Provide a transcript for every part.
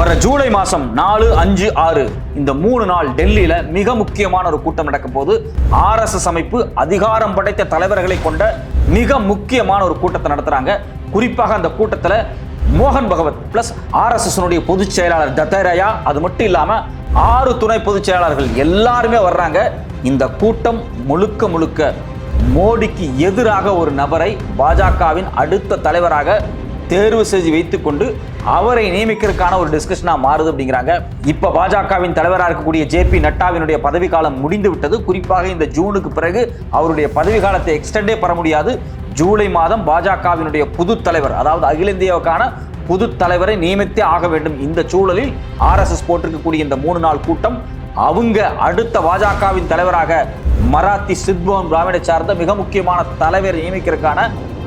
வர ஜூலை மாசம் நாலு அஞ்சு ஆறு இந்த மூணு நாள் டெல்லியில மிக முக்கியமான ஒரு கூட்டம் நடக்க போது ஆர்எஸ்எஸ் அமைப்பு அதிகாரம் படைத்த தலைவர்களை கொண்ட மிக முக்கியமான ஒரு கூட்டத்தை நடத்துறாங்க. குறிப்பாக அந்த கூட்டத்துல மோகன் பகவத் பிளஸ் ஆர்எஸ்எஸ்னுடைய பொதுச் செயலாளர் தத்தேரையா அது மட்டும் இல்லாம ஆறு துணை பொதுச் செயலாளர்கள் எல்லாருமே வர்றாங்க. இந்த கூட்டம் முழுக்க முழுக்க மோடிக்கு எதிராக ஒரு நபரை பாஜகவின் அடுத்த தலைவராக தேர்வு செஞ்சு வைத்துக்கொண்டு அவரை நியமிக்கிறதுக்கான ஒரு டிஸ்கஷனாக மாறுது அப்படிங்கிறாங்க. இப்போ பாஜகவின் தலைவராக இருக்கக்கூடிய ஜே பி நட்டாவினுடைய பதவிக்காலம் முடிந்து விட்டது குறிப்பாக இந்த ஜூனுக்கு பிறகு அவருடைய பதவிக்காலத்தை எக்ஸ்டெண்டே பெற முடியாது. ஜூலை மாதம் பாஜகவினுடைய புது தலைவர் அதாவது அகில இந்தியாவுக்கான புது தலைவரை நியமித்தே ஆக வேண்டும். இந்த சூழலில் ஆர்எஸ்எஸ் போட்டிருக்கக்கூடிய இந்த மூணு நாள் கூட்டம் அவங்க அடுத்த பாஜகவின் தலைவராக மராத்தி சித்பவன் பிராமணை சார்ந்த மிக முக்கியமான தலைவர் நியமிக்கிறதுக்கான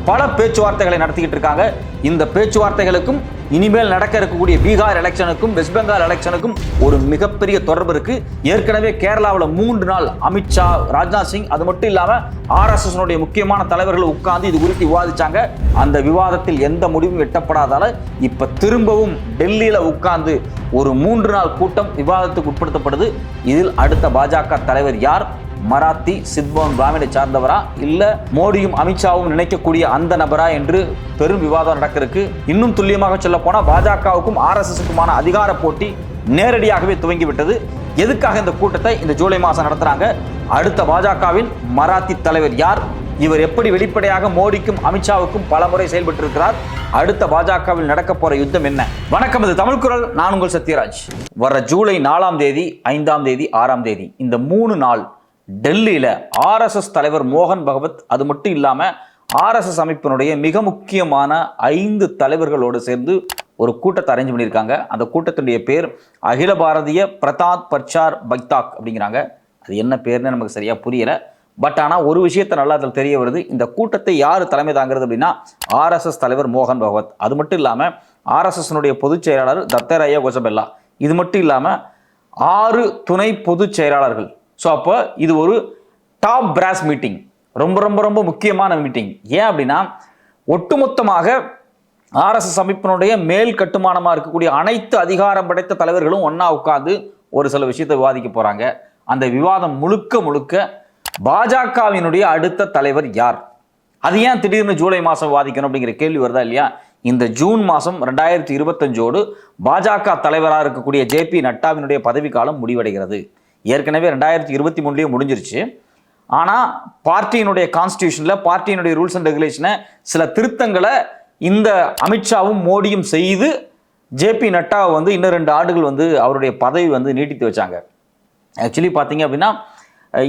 பல பேச்சுவார்த்தைகளை நடத்திக்கிட்டு இருக்காங்க. இந்த பேச்சுவார்த்தைகளுக்கும் இனிமேல் நடக்க இருக்கக்கூடிய பீகார் எலெக்ஷனுக்கும் வெஸ்ட் பெங்கால் எலெக்ஷனுக்கும் ஒரு மிகப்பெரிய தொடர்பு இருக்கு. ஏற்கனவே கேரளாவில் மூன்று நாள் அமித்ஷா ராஜ்நாத் சிங் அது மட்டும் இல்லாம ஆர்எஸ்எஸ் முக்கியமான தலைவர்கள் உட்கார்ந்து இது குறித்து விவாதிச்சாங்க. அந்த விவாதத்தில் எந்த முடிவும் எட்டப்படாதால இப்ப திரும்பவும் டெல்லியில உட்கார்ந்து ஒரு மூன்று நாள் கூட்டம் விவாதத்துக்கு உட்படுத்தப்படுது. இதில் அடுத்த பாஜக தலைவர் யார்? மராத்தி சித்பவன் பிராமினை சார்ந்தவரா? இல்ல மோடியும் அமித்ஷாவும் நினைக்கக்கூடிய அந்த நபரா என்று பெரும் விவாதம் நடக்கிறதுக்கு இன்னும் துல்லியமாக சொல்ல போனா பாஜகவுக்கும் ஆர்எஸ்எஸ்க்குமான அதிகார போட்டி நேரடியாகவே துவங்கி விட்டது எதுக்காக இந்த கூட்டத்தை இந்த ஜூலை மாதம் நடத்துறாங்க? அடுத்த பாஜகவின் மராத்தி தலைவர் யார்? இவர் எப்படி வெளிப்படையாக மோடிக்கும் அமித்ஷாவுக்கும் பல முறை செயல்பட்டு இருக்கிறார் அடுத்த பாஜகவில் நடக்க போற யுத்தம் என்ன? வணக்கம் இது தமிழ் குரல். நான் உங்கள் சத்யராஜ். வர ஜூலை நாலாம் தேதி ஐந்தாம் தேதி ஆறாம் தேதி இந்த மூணு நாள் டெல்லியில் ஆர்எஸ்எஸ் தலைவர் மோகன் பகவத் அது மட்டும் இல்லாமல் ஆர்எஸ்எஸ் அமைப்பினுடைய மிக முக்கியமான ஐந்து தலைவர்களோடு சேர்ந்து ஒரு கூட்டத்தை அரேஞ்ச் பண்ணியிருக்காங்க. அந்த கூட்டத்தினுடைய பேர் அகில பாரதிய பிரதாத் பர்ச்சார் பக்தாக் அப்படிங்கிறாங்க. அது என்ன பேர்னு நமக்கு சரியாக புரியலை. பட் ஆனால் ஒரு விஷயத்தை நல்லா அதில் தெரிய வருது. இந்த கூட்டத்தை யார் தலைமை தாங்கிறது அப்படின்னா ஆர்எஸ்எஸ் தலைவர் மோகன் பகவத். அது மட்டும் இல்லாமல் ஆர்எஸ்எஸ்னுடைய பொதுச் செயலாளர் தத்தராயா கோசபெல்லா இது மட்டும் இல்லாமல் ஆறு துணை பொதுச் செயலாளர்கள் ஸோ அப்போ இது ஒரு டாப் பிராஸ் மீட்டிங் ரொம்ப ரொம்ப ரொம்ப முக்கியமான மீட்டிங் ஏன் அப்படின்னா ஒட்டுமொத்தமாக ஆர்எஸ்எஸ் அமைப்பினுடைய மேல் கட்டுமானமாக இருக்கக்கூடிய அனைத்து அதிகாரம் படைத்த தலைவர்களும் ஒன்றா உட்காந்து ஒரு சில விஷயத்தை விவாதிக்க போகிறாங்க அந்த விவாதம் முழுக்க முழுக்க பாஜகவினுடைய அடுத்த தலைவர் யார்? அது ஏன் திடீர்னு ஜூலை மாதம் விவாதிக்கணும் அப்படிங்கிற கேள்வி வருதா இல்லையா? இந்த ஜூன் மாதம் ரெண்டாயிரத்தி இருபத்தஞ்சோடு பாஜக தலைவராக இருக்கக்கூடிய ஜே பி நட்டாவினுடைய பதவிக்காலம் முடிவடைகிறது. ஏற்கனவே ரெண்டாயிரத்தி இருபத்தி மூணுலேயே முடிஞ்சிருச்சு. ஆனால் பார்ட்டியினுடைய கான்ஸ்டியூஷனில் பார்ட்டியினுடைய ரூல்ஸ் அண்ட் ரெகுலேஷனை சில திருத்தங்களை இந்த அமித்ஷாவும் மோடியும் செய்து ஜேபி நட்டாவை வந்து இன்னும் ரெண்டு ஆண்டுகள் வந்து அவருடைய பதவி வந்து நீட்டித்து வச்சாங்க. ஆக்சுவலி பார்த்தீங்க அப்படின்னா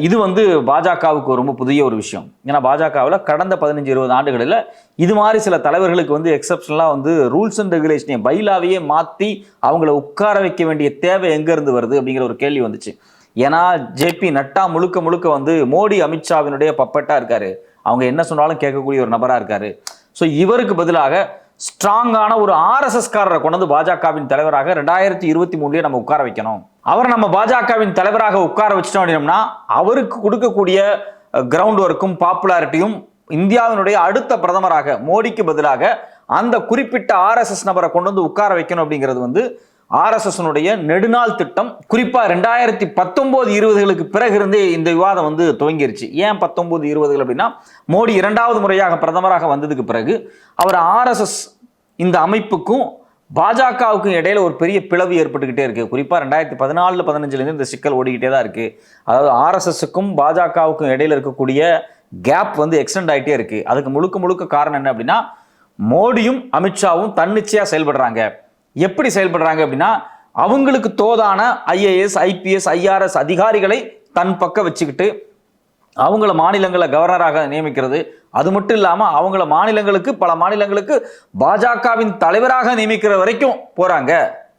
இது வந்து பாஜகவுக்கு ரொம்ப புதிய ஒரு விஷயம். ஏன்னா பாஜகவில் கடந்த பதினஞ்சு இருபது ஆண்டுகளில் இது மாதிரி சில தலைவர்களுக்கு வந்து எக்ஸப்ஷனலாக வந்து ரூல்ஸ் அண்ட் ரெகுலேஷனை பைலாவையே மாற்றி அவங்கள உட்கார வைக்க வேண்டிய தேவை எங்கேருந்து வருது அப்படிங்கிற ஒரு கேள்வி வந்துச்சு. ஏன்னா ஜேபி நட்டா முழுக்க முழுக்க வந்து மோடி அமித்ஷாவினுடைய பப்பட்டா இருக்காரு. அவங்க என்ன சொன்னாலும் கேட்கக்கூடிய ஒரு நபராக இருக்காரு. ஸோ இவருக்கு பதிலாக ஸ்ட்ராங்கான ஒரு ஆர்எஸ்எஸ்காரரை கொண்டு வந்து பாஜகவின் தலைவராக ரெண்டாயிரத்தி இருபத்தி மூணுலயே நம்ம உட்கார வைக்கணும். அவரை நம்ம பாஜகவின் தலைவராக உட்கார வச்சிட்டோம் அப்படின்னம்னா அவருக்கு கொடுக்கக்கூடிய கிரவுண்ட் ஒர்க்கும் பாப்புலாரிட்டியும் இந்தியாவினுடைய அடுத்த பிரதமராக மோடிக்கு பதிலாக அந்த குறிப்பிட்ட ஆர்எஸ்எஸ் நபரை கொண்டு வந்து உட்கார வைக்கணும் அப்படிங்கிறது வந்து ஆர்எஸ்எஸ்னுடைய நெடுநாள் திட்டம் குறிப்பாக ரெண்டாயிரத்தி பத்தொம்போது இருபதுகளுக்கு பிறகு இருந்தே இந்த விவாதம் வந்து துவங்கிருச்சு. ஏன் பத்தொம்போது இருபதுகள் அப்படின்னா மோடி இரண்டாவது முறையாக பிரதமராக வந்ததுக்கு பிறகு அவர் ஆர்எஸ்எஸ் இந்த அமைப்புக்கும் பாஜகவுக்கும் இடையில ஒரு பெரிய பிளவு ஏற்பட்டுக்கிட்டே இருக்கு. குறிப்பாக ரெண்டாயிரத்தி பதினாலு பதினஞ்சுலேருந்து இந்த சிக்கல் ஓடிக்கிட்டே தான் இருக்கு. அதாவது ஆர்எஸ்எஸ்க்கும் பாஜகவுக்கும் இடையில இருக்கக்கூடிய கேப் வந்து எக்ஸ்டெண்ட் ஆகிட்டே இருக்கு. அதுக்கு முழுக்க முழுக்க காரணம் என்ன அப்படின்னா மோடியும் அமித்ஷாவும் தன்னிச்சையாக செயல்படுறாங்க. எப்படி செயல்படுறாங்க அப்படின்னா அவங்களுக்கு தோதான ஐஏஎஸ் ஐபிஎஸ் ஐஆர்எஸ் அதிகாரிகளை தன் பக்கம் வச்சுக்கிட்டு அவங்கள மாநிலங்களை கவர்னராக நியமிக்கிறது. அது மட்டும் இல்லாமல் அவங்கள மாநிலங்களுக்கு பல மாநிலங்களுக்கு பாஜகவின் தலைவராக நியமிக்கிற வரைக்கும் போகிறாங்க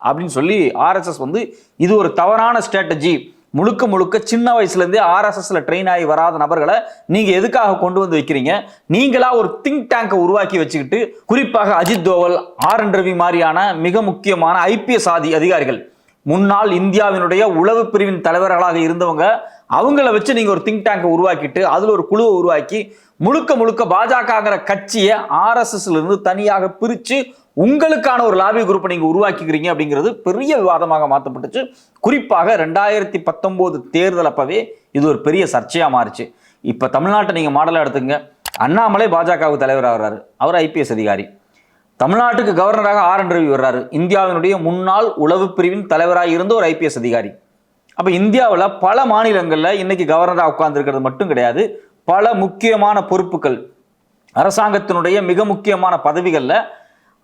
அப்படின்னு சொல்லி ஆர்எஸ்எஸ் வந்து இது ஒரு தவறான ஸ்ட்ராட்டஜி முழுக்க முழுக்க சின்ன வயசுலேருந்தே ஆர்எஸ்எஸ்ல ட்ரெயின் ஆகி வராத நபர்களை நீங்கள் எதுக்காக கொண்டு வந்து வைக்கிறீங்க? நீங்களா ஒரு திங்க் டேங்கை உருவாக்கி வச்சுக்கிட்டு குறிப்பாக அஜித் தோவல் ஆர் என் ரவி மாதிரியான மிக முக்கியமான ஐபிஎஸ் ஆதி அதிகாரிகள் முன்னாள் இந்தியாவினுடைய உளவு பிரிவின் தலைவர்களாக இருந்தவங்க அவங்கள வச்சு நீங்கள் ஒரு திங்க் டேங்கை உருவாக்கிட்டு அதில் ஒரு குழுவை உருவாக்கி முழுக்க முழுக்க பாஜகங்கிற கட்சியை ஆர்எஸ்எஸ்லேருந்து தனியாக பிரித்து உங்களுக்கான ஒரு லாபி குரூப்பை நீங்கள் உருவாக்கிக்கிறீங்க அப்படிங்கிறது பெரிய விவாதமாக மாற்றப்பட்டுச்சு. குறிப்பாக ரெண்டாயிரத்தி பத்தொம்போது தேர்தல் அப்பவே இது ஒரு பெரிய சர்ச்சையாக மாறுச்சு. இப்போ தமிழ்நாட்டை நீங்கள் மாடலாக எடுத்துங்க. அண்ணாமலை பாஜகவுக்கு தலைவர் ஆகிறாரு. அவர் ஐபிஎஸ் அதிகாரி. தமிழ்நாட்டுக்கு கவர்னராக ஆர் என் ரவி வர்றாரு. இந்தியாவினுடைய முன்னாள் உளவு பிரிவின் தலைவராக இருந்த ஒரு ஐபிஎஸ் அதிகாரி. அப்போ இந்தியாவில் பல மாநிலங்களில் இன்னைக்கு கவர்னராக உட்கார்ந்துருக்கிறது மட்டும் கிடையாது. பல முக்கியமான பொறுப்புகள். அரசாங்கத்தினுடைய மிக முக்கியமான பதவிகளில்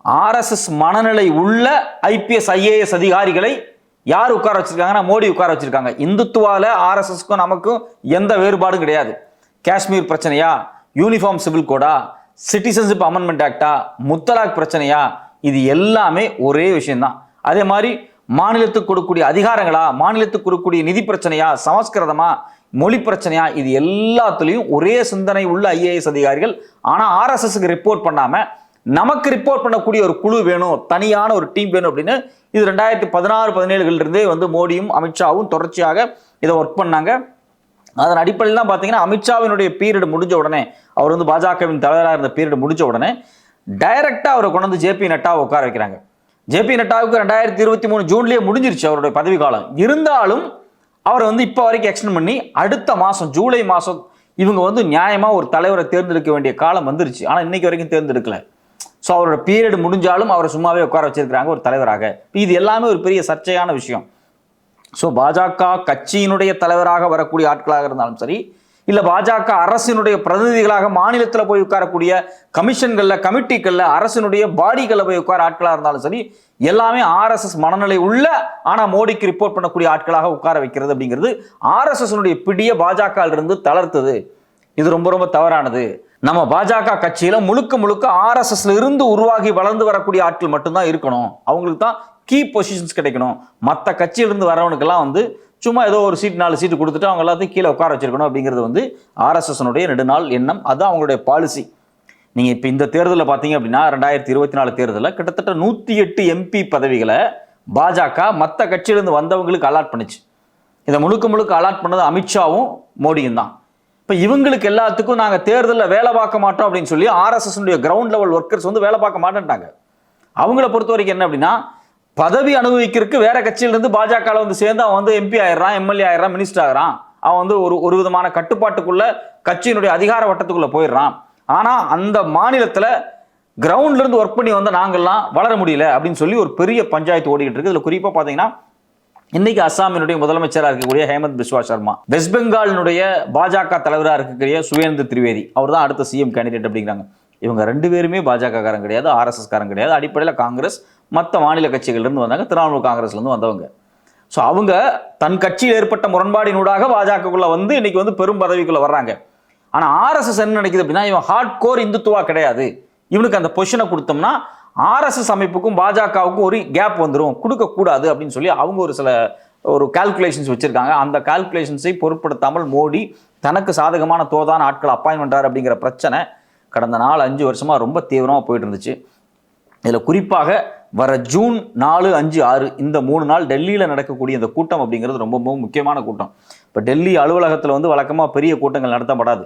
ஆர்எஸ்எஸ் மனநிலை உள்ள ஐபிஎஸ் ஐஏஎஸ் அதிகாரிகளை யார் உட்கார வச்சிருக்காங்கன்னா மோடி உட்கார வச்சிருக்காங்க. இந்துத்துவால ஆர்எஸ்எஸ்க்கும் நமக்கும் எந்த வேறுபாடும் கிடையாது. காஷ்மீர் பிரச்சனையா? யூனிஃபார்ம் சிவில் கோடா? சிட்டிசன்ஷிப் அமெண்ட்மெண்ட் ஆக்டா? முத்தலாக் பிரச்சனையா? இது எல்லாமே ஒரே விஷயம்தான். அதே மாதிரி மாநிலத்துக்கு கொடுக்கக்கூடிய அதிகாரங்களா? மாநிலத்துக்கு கொடுக்கக்கூடிய நிதி பிரச்சனையா? சமஸ்கிருதமா? மொழி பிரச்சனையா? இது எல்லாத்துலேயும் ஒரே சிந்தனை உள்ள ஐஏஎஸ் அதிகாரிகள். ஆனால் ஆர்எஸ்எஸ்க்கு ரிப்போர்ட் பண்ணாமல் நமக்கு ரிப்போர்ட் பண்ணக்கூடிய ஒரு குழு வேணும் தனியான ஒரு டீம் வேணும் அப்படின்னு இது ரெண்டாயிரத்தி பதினாறு பதினேழுகள்லேருந்தே வந்து மோடியும் அமித்ஷாவும் தொடர்ச்சியாக இதை ஒர்க் பண்ணாங்க. அதன் அடிப்படையில் தான் பார்த்தீங்கன்னா அமித்ஷாவினுடைய பீரியட் முடிஞ்ச உடனே அவர் வந்து பாஜகவின் தலைவராக இருந்த பீரியட் முடிஞ்ச உடனே டைரக்டாக அவரை கொண்டு வந்து ஜேபி நட்டாவை உட்கார வைக்கிறாங்க. ஜேபி நட்டாவுக்கு ரெண்டாயிரத்தி இருபத்தி மூணு ஜூன்லேயே முடிஞ்சிருச்சு அவருடைய பதவி காலம். இருந்தாலும் அவரை வந்து இப்போ வரைக்கும் எக்ஸ்டெண்ட் பண்ணி அடுத்த மாதம் ஜூலை மாதம் இவங்க வந்து நியாயமாக ஒரு தலைவரை தேர்ந்தெடுக்க வேண்டிய காலம் வந்துருச்சு. ஆனால் இன்னைக்கு வரைக்கும் தேர்ந்தெடுக்கல. ஸோ அவரோட பீரியட் முடிஞ்சாலும் அவரை சும்மாவே உட்கார வச்சிருக்கிறாங்க ஒரு தலைவராக. இது எல்லாமே ஒரு பெரிய சர்ச்சையான விஷயம். ஸோ பாஜக கட்சியினுடைய தலைவராக வரக்கூடிய ஆட்களாக இருந்தாலும் சரி இல்லை பாஜக அரசினுடைய பிரதிநிதிகளாக மாநிலத்தில் போய் உட்காரக்கூடிய கமிஷன்களில் கமிட்டிகளில் அரசினுடைய பாடிகளில் போய் உட்கார ஆட்களாக இருந்தாலும் சரி எல்லாமே ஆர்எஸ்எஸ் மனநிலை உள்ள ஆனால் மோடிக்கு ரிப்போர்ட் பண்ணக்கூடிய ஆட்களாக உட்கார வைக்கிறது அப்படிங்கிறது ஆர்எஸ்எஸ்னுடைய பிடியை பாஜக இருந்து தளர்த்துது. இது ரொம்ப ரொம்ப தவறானது. நம்ம பாஜக கட்சியில் முழுக்க முழுக்க ஆர்எஸ்எஸ்ல இருந்து உருவாகி வளர்ந்து வரக்கூடிய ஆட்கள் மட்டும்தான் இருக்கணும். அவங்களுக்கு தான் கீ பொசிஷன்ஸ் கிடைக்கணும். மற்ற கட்சியிலிருந்து வரவனுக்கெல்லாம் வந்து சும்மா ஏதோ ஒரு சீட் நாலு சீட்டு கொடுத்துட்டு அவங்க எல்லாத்தையும் கீழே உட்கார வச்சிருக்கணும் அப்படிங்கிறது வந்து ஆர்எஸ்எஸ்னுடைய ரெண்டு நாள் எண்ணம். அது அவங்களுடைய பாலிசி நீங்கள் இப்போ இந்த தேர்தலில் பார்த்தீங்க அப்படின்னா ரெண்டாயிரத்தி இருபத்தி நாலு தேர்தலில் கிட்டத்தட்ட நூற்றி எட்டு எம்பி பதவிகளை பாஜக மற்ற கட்சியிலிருந்து வந்தவங்களுக்கு அலாட் பண்ணுச்சு. இதை முழுக்க முழுக்க அலாட் பண்ணது அமித்ஷாவும் மோடியும் தான். இப்போ இவங்களுக்கு எல்லாத்துக்கும் நாங்கள் தேர்தலில் வேலை பார்க்க மாட்டோம் அப்படின்னு சொல்லி ஆர்எஸ்எஸ்னுடைய கிரவுண்ட் லெவல் ஒர்க்கர்ஸ் வந்து வேலை பார்க்க மாட்டேன்ட்டாங்க. அவங்கள பொறுத்த வரைக்கும் என்ன அப்படின்னா பதவி அனுபவிக்கிறதுக்கு வேற கட்சியிலிருந்து பாஜகவில் வந்து சேர்ந்து அவன் வந்து எம்பி ஆயிடுறான் எம்எல்ஏ ஆயிடுறான் மினிஸ்டர் ஆகிறான். அவன் வந்து ஒரு ஒரு விதமான கட்டுப்பாட்டுக்குள்ள கட்சியினுடைய அதிகார வட்டத்துக்குள்ள போயிடுறான். ஆனால் அந்த மாநிலத்தில் கிரவுண்ட்லேருந்து ஒர்க் பண்ணி வந்த நாங்கள்லாம் வளர முடியல அப்படின்னு சொல்லி ஒரு பெரிய பஞ்சாயத்து ஓடிக்கிட்டு இருக்கு. இதில் குறிப்பாக பார்த்தீங்கன்னா இன்னைக்கு அசாமினுடைய முதலமைச்சராக இருக்கக்கூடிய ஹேமந்த் பிஸ்வா சர்மா. வெஸ்ட் பெங்காலினுடைய பாஜக தலைவராக இருக்கக்கூடிய சுவேந்து திரிவேதி. அவர் தான் அடுத்த சிஎம் கேண்டிடேட் அப்படிங்கிறாங்க. இவங்க ரெண்டு பேருமே பாஜக காரங்க கிடையாது ஆர்எஸ்எஸ் காரங்க கிடையாது. அடிப்படையில் காங்கிரஸ் மற்ற மாநில கட்சிகள்லேருந்து வந்தாங்க திரிணாமுல் காங்கிரஸ்லேருந்து வந்தவங்க. ஸோ அவங்க தன் கட்சியில் ஏற்பட்ட முரண்பாடினூடாக பாஜகக்குள்ளே வந்து இன்னைக்கு வந்து பெரும் பதவிக்குள்ளே வர்றாங்க. ஆனால் ஆர்எஸ்எஸ் என்ன நினைக்குது அப்படின்னா இவன் ஹார்ட் கோர் இந்துத்துவா கிடையாது. இவனுக்கு அந்த பொசிஷனை கொடுத்தோம்னா ஆர்எஸ்எஸ் அமைப்புக்கும் பாஜகவுக்கும் ஒரு கேப் வந்துடும் கொடுக்கக்கூடாது அப்படின்னு சொல்லி அவங்க ஒரு சில ஒரு கால்குலேஷன்ஸ் வச்சுருக்காங்க. அந்த கால்குலேஷன்ஸை பொருட்படுத்தாமல் மோடி தனக்கு சாதகமான தோதான ஆட்கள் அப்பாயின் பண்றாரு அப்படிங்கிற பிரச்சனை கடந்த நாலு அஞ்சு வருஷமாக ரொம்ப தீவிரமாக போயிட்டு இருந்துச்சு. இதில் குறிப்பாக வர ஜூன் நாலு அஞ்சு ஆறு இந்த மூணு நாள் டெல்லியில் நடக்கக்கூடிய இந்த கூட்டம் அப்படிங்கிறது ரொம்ப ரொம்ப முக்கியமான கூட்டம். இப்போ டெல்லி அலுவலகத்தில் வந்து வழக்கமாக பெரிய கூட்டங்கள் நடத்தப்படாது.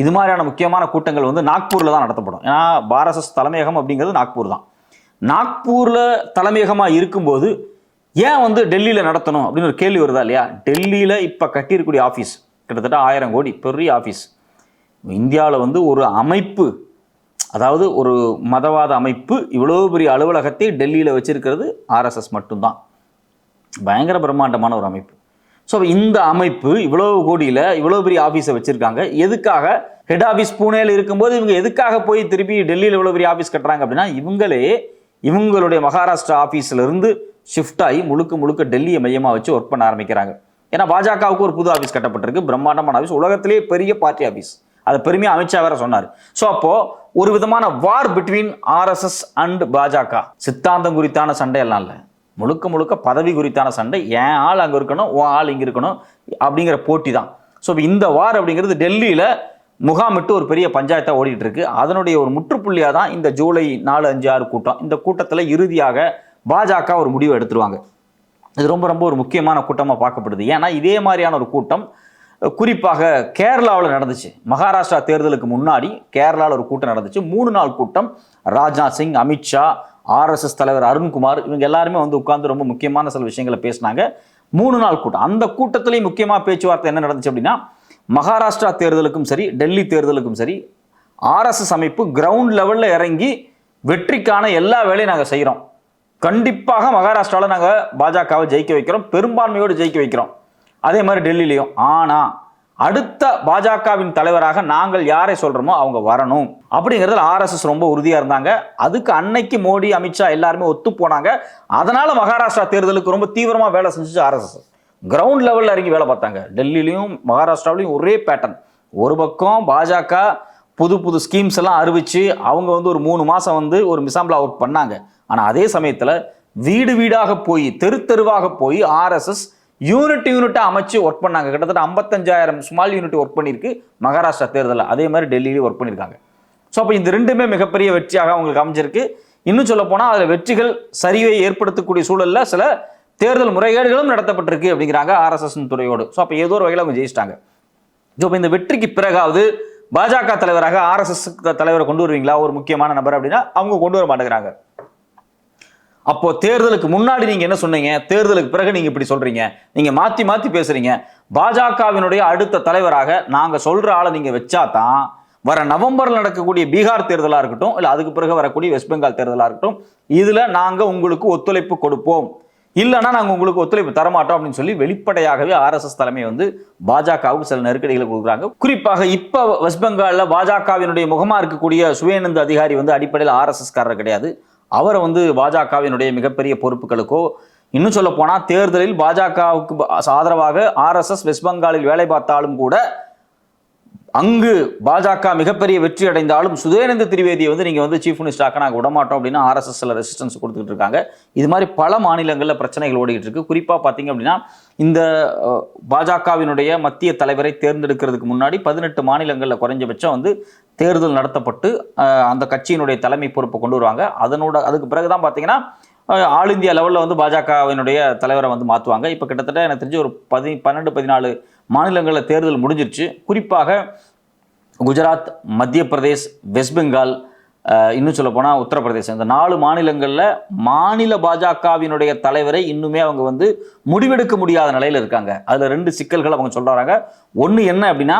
இது மாதிரியான முக்கியமான கூட்டங்கள் வந்து நாக்பூரில் தான் நடத்தப்படும். ஏன்னா பாரசஸ் தலைமையகம் அப்படிங்கிறது நாக்பூர் தான். நாக்பூரில் தலைமையகமாக இருக்கும்போது ஏன் வந்து டெல்லியில் நடத்தணும் அப்படின்னு ஒரு கேள்வி வருதா இல்லையா? டெல்லியில் இப்போ கட்டியிருக்கக்கூடிய ஆஃபீஸ் கிட்டத்தட்ட ஆயிரம் கோடி பெரிய ஆஃபீஸ் இந்தியாவில் வந்து ஒரு அமைப்பு அதாவது ஒரு மதவாத அமைப்பு இவ்வளோ பெரிய அலுவலகத்தை டெல்லியில் வச்சிருக்கிறது ஆர்எஸ்எஸ் மட்டும்தான். பயங்கர பிரம்மாண்டமான ஒரு அமைப்பு. ஸோ இந்த அமைப்பு இவ்வளோ கோடியில் இவ்வளோ பெரிய ஆஃபீஸை வச்சுருக்காங்க. எதுக்காக? ஹெட் ஆஃபீஸ் பூனேல இருக்கும்போது இவங்க எதுக்காக போய் திருப்பி டெல்லியில் இவ்வளோ பெரிய ஆஃபீஸ் கட்டுறாங்க அப்படின்னா இவங்களே இவங்களுடைய மகாராஷ்டிரா ஆஃபீஸ்லேருந்து ஷிஃப்ட் ஆகி முழுக்க முழுக்க டெல்லியை மையமாக வச்சு ஒர்க் பண்ண ஆரம்பிக்கிறாங்க. ஏன்னா பாஜகவுக்கு ஒரு புது ஆஃபீஸ் கட்டப்பட்டிருக்கு. பிரம்மாண்டமான ஆஃபீஸ் உலகத்திலேயே பெரிய பார்ட்டி ஆஃபீஸ் அதை பெருமையாக அமித்ஷா வேற சொன்னார். ஸோ அப்போ ஒரு விதமான வார் பிட்வீன் ஆர்எஸ்எஸ் அண்ட் பாஜக. சித்தாந்தம் குறித்தான சண்டை எல்லாம் இல்லை. முழுக்க முழுக்க பதவி குறித்தான சண்டை. என் ஆள் அங்கே இருக்கணும் உன் ஆள் இங்கே இருக்கணும் அப்படிங்கிற போட்டி தான். ஸோ இந்த வார் அப்படிங்கிறது டெல்லியில் முகாமிட்டு ஒரு பெரிய பஞ்சாயத்தாக ஓடிட்டு இருக்கு. அதனுடைய ஒரு முற்றுப்புள்ளியாக தான் இந்த ஜூலை நாலு அஞ்சு ஆறு கூட்டம். இந்த கூட்டத்தில் இறுதியாக பாஜக ஒரு முடிவு எடுத்துருவாங்க. இது ரொம்ப ரொம்ப ஒரு முக்கியமான கூட்டமாக பார்க்கப்படுது. ஏன்னா இதே மாதிரியான ஒரு கூட்டம் குறிப்பாக கேரளாவில் நடந்துச்சு. மகாராஷ்டிரா தேர்தலுக்கு முன்னாடி கேரளாவில் ஒரு கூட்டம் நடந்துச்சு. மூணு நாள் கூட்டம். ராஜ்நாத் சிங் அமித்ஷா ஆர்எஸ்எஸ் தலைவர் அருண்குமார் இவங்க எல்லாருமே வந்து உட்கார்ந்து ரொம்ப முக்கியமான சில விஷயங்களை பேசினாங்க. மூணு நாள் கூட்டம். அந்த கூட்டத்திலேயும் முக்கியமாக பேச்சுவார்த்தை என்ன நடந்துச்சு அப்படின்னா மகாராஷ்டிரா தேர்தலுக்கும் சரி டெல்லி தேர்தலுக்கும் சரி ஆர்எஸ்எஸ் அமைப்பு கிரவுண்ட் லெவலில் இறங்கி வெற்றிக்கான எல்லா வேலையும் நாங்கள் செய்கிறோம் கண்டிப்பாக மகாராஷ்டிராவில் நாங்கள் பாஜகவை ஜெயிக்க வைக்கிறோம். பெரும்பான்மையோடு ஜெயிக்க வைக்கிறோம். அதே மாதிரி டெல்லியிலையும். ஆனால் அடுத்த பாஜகவின் தலைவராக நாங்கள் யாரை சொல்கிறோமோ அவங்க வரணும். அப்படிங்கிறதுல ஆர்எஸ்எஸ் ரொம்ப உறுதியாக இருந்தாங்க. அதுக்கு அன்னைக்கு மோடி அமித்ஷா எல்லாருமே ஒத்து போனாங்க. அதனால மகாராஷ்டிரா தேர்தலுக்கு ரொம்ப தீவிரமாக வேலை செஞ்சுச்சு ஆர்எஸ்எஸ் கிரவுண்ட் லெவலில் இறங்கி வேலை பார்த்தாங்க. டெல்லியிலையும் மகாராஷ்டிராவிலையும் ஒரே பேட்டர்ன் ஒரு பக்கம் பாஜக புது புது ஸ்கீம்ஸ் எல்லாம் அறிவிச்சு அவங்க வந்து ஒரு மூணு மாதம் வந்து ஒரு மிசாம்பிளா ஒர்க் பண்ணாங்க. ஆனால் அதே சமயத்தில் வீடு வீடாக போய் தெரு தெருவாக போய் ஆர்எஸ்எஸ் யூனிட் யூனிட்டாக அமைச்சு ஒர்க் பண்ணாங்க. கிட்டத்தட்ட ஐம்பத்தஞ்சாயிரம் ஸ்மால் யூனிட் ஒர்க் பண்ணியிருக்கு மகாராஷ்டிரா தேர்தலில். அதே மாதிரி டெல்லியிலேயும் ஒர்க் பண்ணியிருக்காங்க. ஸோ அப்போ இந்த ரெண்டுமே மிகப்பெரிய வெற்றியாக அவங்களுக்கு அமைஞ்சிருக்கு. இன்னும் சொல்ல போனால் அதில் வெற்றிகள் சரிவை ஏற்படுத்தக்கூடிய சூழலில் சில தேர்தல் முறைகேடுகளும் நடத்தப்பட்டிருக்கு அப்படிங்கிறாங்க ஆர்எஸ்எஸ் துறையோடு. ஸோ அப்போ ஏதோ ஒரு வகையில் அவங்க ஜெயிச்சிட்டாங்க. ஸோ இப்போ இந்த வெற்றிக்கு பிறகாவது பாஜக தலைவராக ஆர்எஸ்எஸ் தலைவரை கொண்டு வருவீங்களா? ஒரு முக்கியமான நபர் அப்படின்னா அவங்க கொண்டு வர மாட்டேங்கிறாங்க. அப்போ தேர்தலுக்கு முன்னாடி நீங்க என்ன சொன்னீங்க? தேர்தலுக்கு பிறகு நீங்க இப்படி சொல்றீங்க. நீங்க மாத்தி மாத்தி பேசுறீங்க. பாஜகவினுடைய அடுத்த தலைவராக நாங்க சொல்ற ஆளை நீங்க வச்சா தான் வர நவம்பரில் நடக்கக்கூடிய பீகார் தேர்தலாக இருக்கட்டும் இல்லை அதுக்கு பிறகு வரக்கூடிய வெஸ்ட் பெங்கால் தேர்தலாக இருக்கட்டும் இதில் நாங்கள் உங்களுக்கு ஒத்துழைப்பு கொடுப்போம். இல்லைன்னா நாங்கள் உங்களுக்கு ஒத்துழைப்பு தரமாட்டோம் அப்படின்னு சொல்லி வெளிப்படையாகவே ஆர்எஸ்எஸ் தலைமை வந்து பாஜகவுக்கு சில நெருக்கடிகளை கொடுக்குறாங்க. குறிப்பாக இப்போ வெஸ்ட் பெங்காலில் பாஜகவினுடைய முகமாக இருக்கக்கூடிய சுவேனந்த் அதிகாரி வந்து அடிப்படையில் ஆர்எஸ்எஸ்காரர் கிடையாது. அவரை வந்து பாஜகவினுடைய மிகப்பெரிய பொறுப்புகளுக்கோ இன்னும் சொல்ல போனால் தேர்தலில் பாஜகவுக்கு ஆதரவாக ஆர்எஸ்எஸ் வெஸ்ட் பெங்காலில் வேலை பார்த்தாலும் கூட அங்கு பாஜக மிகப்பெரிய வெற்றி அடைந்தாலும் சுதேனந்த திரிவேதியை வந்து நீங்கள் வந்து சீஃப் மினிஸ்டராக நாங்கள் விடமாட்டோம் அப்படின்னு ஆர்எஸ்எஸ்ல ரெசிஸ்டன்ஸ் கொடுத்துட்டு இருக்காங்க. இது மாதிரி பல மாநிலங்களில் பிரச்சனைகள் ஓடிக்கிட்டு இருக்கு. குறிப்பாக பார்த்தீங்க அப்படின்னா இந்த பாஜகவினுடைய மத்திய தலைவரை தேர்ந்தெடுக்கிறதுக்கு முன்னாடி பதினெட்டு மாநிலங்களில் குறைஞ்சபட்சம் வந்து தேர்தல் நடத்தப்பட்டு அந்த கட்சியினுடைய தலைமை பொறுப்பை கொண்டு வருவாங்க. அதனோட அதுக்கு பிறகு தான் பார்த்தீங்கன்னா ஆல் இந்தியா லெவலில் வந்து பாஜகவினுடைய தலைவரை வந்து மாற்றுவாங்க இப்போ கிட்டத்தட்ட எனக்கு தெரிஞ்சு ஒரு பதி பன்னெண்டு பதினாலு மாநிலங்களில் தேர்தல் முடிஞ்சிருச்சு. குறிப்பாக குஜராத் மத்திய பிரதேஷ் வெஸ்ட் பெங்கால் இன்னும் சொல்ல போனால் உத்தரப்பிரதேசம் இந்த நாலு மாநிலங்களில் மாநில பாஜகவினுடைய தலைவரை இன்னுமே அவங்க வந்து முடிவெடுக்க முடியாத நிலையில் இருக்காங்க. அதில் ரெண்டு சிக்கல்கள் அவங்க சொல்கிறாங்க ஒன்று என்ன அப்படின்னா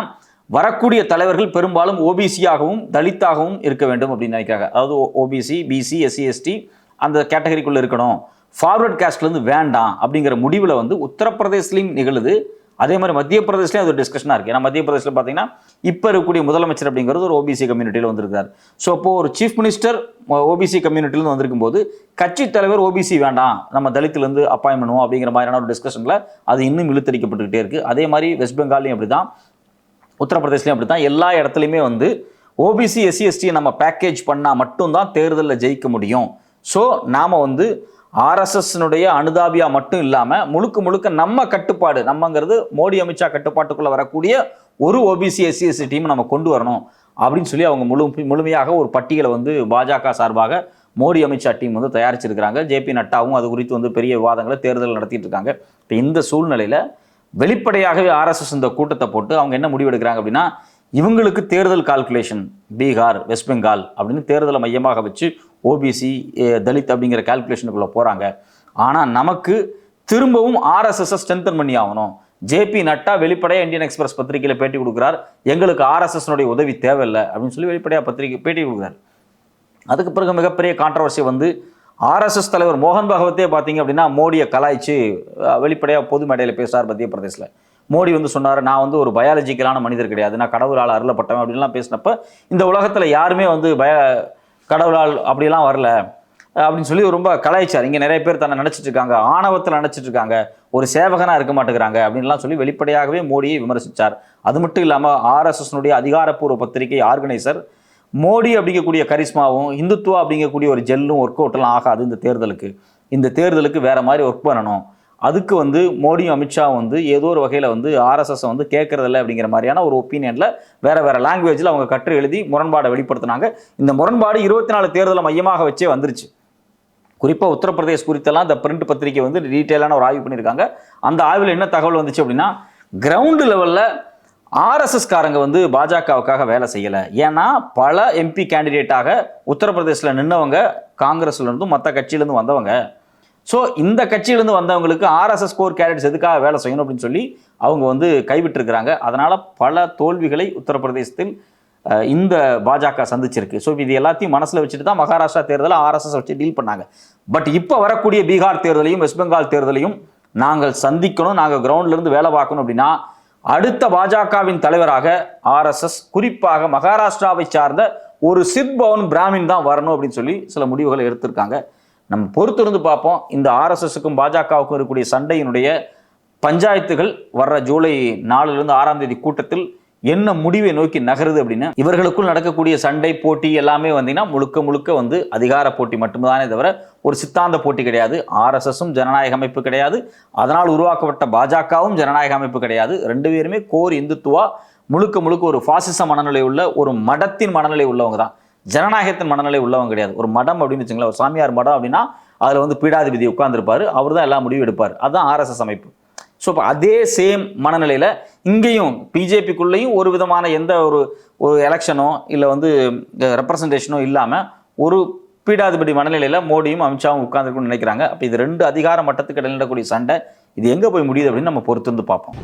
வரக்கூடிய தலைவர்கள் பெரும்பாலும் ஓபிசியாகவும் தலித்தாகவும் இருக்க வேண்டும் அப்படின்னு நினைக்கிறாங்க. அதாவது ஓபிசி பிசி எஸ்சி எஸ்டி அந்த கேட்டகரிக்குள்ளே இருக்கணும். ஃபார்வர்ட் காஸ்ட்லேருந்து வேண்டாம் அப்படிங்கிற முடிவில் வந்து உத்தரப்பிரதேஷ்லையும் நிகழுது. அதே மாதிரி மத்திய பிரதேஷ்லேயும் அது ஒரு டிஸ்கஷனாக இருக்குது ஏன்னா மத்திய பிரதேசில் பார்த்தீங்கன்னா இப்போ இருக்கக்கூடிய முதலமைச்சர் அப்படிங்கிறது ஒரு ஓபிசி கம்யூனிட்டியில் வந்திருக்கார். ஸோ அப்போது ஒரு சீஃப் மினிஸ்டர் ஓபிசி கம்யூனிட்டிலேருந்து வந்திருக்கும் போது கட்சி தலைவர் ஓபிசி வேண்டாம். நம்ம தலித்துலேருந்து அப்பாயின் பண்ணுவோம் அப்படிங்கிற மாதிரியான ஒரு டிஸ்கஷனில் அது இன்னும் இழுத்தடிக்கப்பட்டுக்கிட்டே இருக்குது அதே மாதிரி வெஸ்ட் பெங்கால்லையும் அப்படி தான் உத்தரப்பிரதேஷ்லையும் அப்படி தான் எல்லா இடத்துலையுமே வந்து ஓபிசி எஸ்சி எஸ்டியை நம்ம பேக்கேஜ் பண்ணால் மட்டும்தான் தேர்தலில் ஜெயிக்க முடியும். ஸோ நாம் வந்து ஆர்எஸ்எஸ்னுடைய அனுதாபியா மட்டும் இல்லாமல் முழுக்க முழுக்க நம்ம கட்டுப்பாடு நம்மங்கிறது மோடி அமித்ஷா கட்டுப்பாட்டுக்குள்ளே வரக்கூடிய ஒரு ஓபிசி எஸ்சிஎஸ்சி டீம் நம்ம கொண்டு வரணும் அப்படின்னு சொல்லி அவங்க முழு முழுமையாக ஒரு பட்டியலை வந்து பாஜக சார்பாக மோடி அமித்ஷா டீம் வந்து தயாரிச்சிருக்கிறாங்க. ஜேபி நட்டாவும் அது குறித்து வந்து பெரிய விவாதங்களை தேர்தல் நடத்திட்டு இருக்காங்க இப்போ இந்த சூழ்நிலையில் வெளிப்படையாகவே ஆர்எஸ்எஸ் இந்த கூட்டத்தை போட்டு அவங்க என்ன முடிவெடுக்கிறாங்க அப்படின்னா இவங்களுக்கு தேர்தல் கால்குலேஷன் பீகார் வெஸ்ட் பெங்கால் அப்படின்னு தேர்தலை மையமாக வச்சு ஓபிசி தலித் அப்படிங்கிற கால்குலேஷனுக்குள்ளே போகிறாங்க ஆனால் நமக்கு திரும்பவும் ஆர்எஸ்எஸ்ஸை ஸ்ட்ரென்தன் பண்ணி ஆகணும். ஜேபி நட்டா வெளிப்படையாக இந்தியன் எக்ஸ்பிரஸ் பத்திரிகையில் பேட்டி கொடுக்குறார். எங்களுக்கு ஆர்எஸ்எஸ்னுடைய உதவி தேவையில்லை அப்படின்னு சொல்லி வெளிப்படையாக பத்திரிகை பேட்டி கொடுக்குறாரு. அதுக்கு பிறகு மிகப்பெரிய கான்ட்ரவர்சி வந்து ஆர்எஸ்எஸ் தலைவர் மோகன் பகவத்தே பார்த்தீங்க அப்படின்னா மோடியை கலாய்ச்சி வெளிப்படையாக பொது மேடையில் பேசுகிறார் மத்திய பிரதேசில் மோடி வந்து சொன்னார் நான் வந்து ஒரு பயாலஜிக்கலான மனிதர் கிடையாது. நான் கடவுளால் அருளப்பட்டவன் அப்படின்லாம் பேசினப்ப இந்த உலகத்தில் யாருமே வந்து பய கடவுளால் அப்படிலாம் வரல அப்படின்னு சொல்லி ரொம்ப கலாய்ச்சார். இங்கே நிறைய பேர் தன்னை நினச்சிட்டு இருக்காங்க ஆணவத்தில் நினச்சிட்டு இருக்காங்க ஒரு சேவகனாக இருக்க மாட்டேங்கிறாங்க அப்படின்லாம் சொல்லி வெளிப்படையாகவே மோடியை விமர்சித்தார் அது மட்டும் இல்லாமல் ஆர்எஸ்எஸ்னுடைய அதிகாரப்பூர்வ பத்திரிகை ஆர்கனைசர் மோடி அப்படிங்கக்கூடிய கரிஸ்மாவும் இந்துத்துவா அப்படிங்கக்கூடிய ஒரு ஜெல்லும் ஒர்க் அவுட்லாம் ஆகாது இந்த தேர்தலுக்கு. இந்த தேர்தலுக்கு வேறு மாதிரி ஒர்க் பண்ணணும். அதுக்கு வந்து மோடியும் அமித்ஷாவும் வந்து ஏதோ ஒரு வகையில் வந்து ஆர்எஸ்எஸ் வந்து கேட்கறதில்ல அப்படிங்கிற மாதிரியான ஒரு ஒப்பீனியனில் வேறு வேறு லாங்குவேஜில் அவங்க கற்று எழுதி முரண்பாடை வெளிப்படுத்தினாங்க. இந்த முரண்பாடு இருபத்தி நாலு தேர்தலை மையமாக வச்சே வந்துருச்சு. குறிப்பாக உத்தரப்பிரதேஷ் குறித்தெல்லாம் இந்த பிரிண்ட் பத்திரிகை வந்து டீட்டெயிலான ஒரு ஆய்வு பண்ணியிருக்காங்க. அந்த ஆய்வில் என்ன தகவல் வந்துச்சு அப்படின்னா கிரவுண்டு லெவலில் ஆர்எஸ்எஸ் காரங்க வந்து பாஜகவுக்காக வேலை செய்யலை. ஏன்னா பல எம்பி கேண்டிடேட்டாக உத்தரப்பிரதேசில் நின்னவங்க காங்கிரஸ்லேருந்தும் மற்ற கட்சியிலேருந்து வந்தவங்க. ஸோ இந்த கட்சியிலேருந்து வந்தவங்களுக்கு ஆர்எஸ்எஸ் கோர் கேரட்ஸ் எதுக்காக வேலை செய்யணும் அப்படின்னு சொல்லி அவங்க வந்து கைவிட்டிருக்கிறாங்க. அதனால் பல தோல்விகளை உத்தரப்பிரதேசத்தில் இந்த பாஜக சந்திச்சிருக்கு. ஸோ இது எல்லாத்தையும் மனசில் வச்சுட்டு தான் மகாராஷ்டிரா தேர்தலை ஆர்எஸ்எஸ் வச்சு டீல் பண்ணாங்க. பட் இப்போ வரக்கூடிய பீகார் தேர்தலையும் வெஸ்ட் பெங்கால் தேர்தலையும் நாங்கள் சந்திக்கணும் நாங்கள் கிரவுண்ட்லேருந்து வேலை பார்க்கணும் அப்படின்னா அடுத்த பாஜகவின் தலைவராக ஆர்எஸ்எஸ் குறிப்பாக மகாராஷ்டிராவை சார்ந்த ஒரு சித் பவன் பிராமின் தான் வரணும் அப்படின்னு சொல்லி சில முடிவுகளை எடுத்திருக்காங்க. நம்ம பொறுத்திருந்து பார்ப்போம். இந்த ஆர்எஸ்எஸ்க்கும் பாஜகவுக்கும் இருக்கக்கூடிய சண்டையினுடைய பஞ்சாயத்துகள் வர்ற ஜூலை நாலுலேருந்து ஆறாம் தேதி கூட்டத்தில் என்ன முடிவை நோக்கி நகருது அப்படின்னா இவர்களுக்குள் நடக்கக்கூடிய சண்டை போட்டி எல்லாமே வந்தீங்கன்னா முழுக்க முழுக்க வந்து அதிகார போட்டி மட்டும்தானே தவிர ஒரு சித்தாந்த போட்டி கிடையாது. ஆர்எஸ்எஸும் ஜனநாயக அமைப்பு கிடையாது. அதனால் உருவாக்கப்பட்ட பாஜகவும் ஜனநாயக அமைப்பு கிடையாது. ரெண்டு பேருமே கோர் இந்துத்துவா முழுக்க முழுக்க ஒரு பாசிச மனநிலை உள்ள ஒரு மடத்தின் மனநிலை உள்ளவங்க தான். ஜனநாயகத்தின் மனநிலை உள்ளவங்க கிடையாது. ஒரு மடம் அப்படின்னு வச்சுங்களேன் ஒரு சாமியார் மடம் அப்படின்னா அதில் வந்து பீடாதிபதி உட்காந்துருப்பார் அவர் தான் எல்லா முடிவும் எடுப்பார். அதுதான் ஆர்எஸ்எஸ் அமைப்பு. ஸோ இப்போ அதே சேம் மனநிலையில் இங்கேயும் பிஜேபிக்குள்ளேயும் ஒரு விதமான எந்த ஒரு ஒரு எலெக்ஷனோ இல்லை வந்து ரெப்ரசன்டேஷனோ இல்லாமல் ஒரு பீடாதிபதி மனநிலையில் மோடியும் அமித்ஷாவும் உட்காந்துருக்குன்னு நினைக்கிறாங்க. அப்போ இது ரெண்டு அதிகார மட்டத்துக்கு இடையில் சண்டை இது எங்கே போய் முடியுது அப்படின்னு நம்ம பொறுத்து வந்து பார்ப்போம்.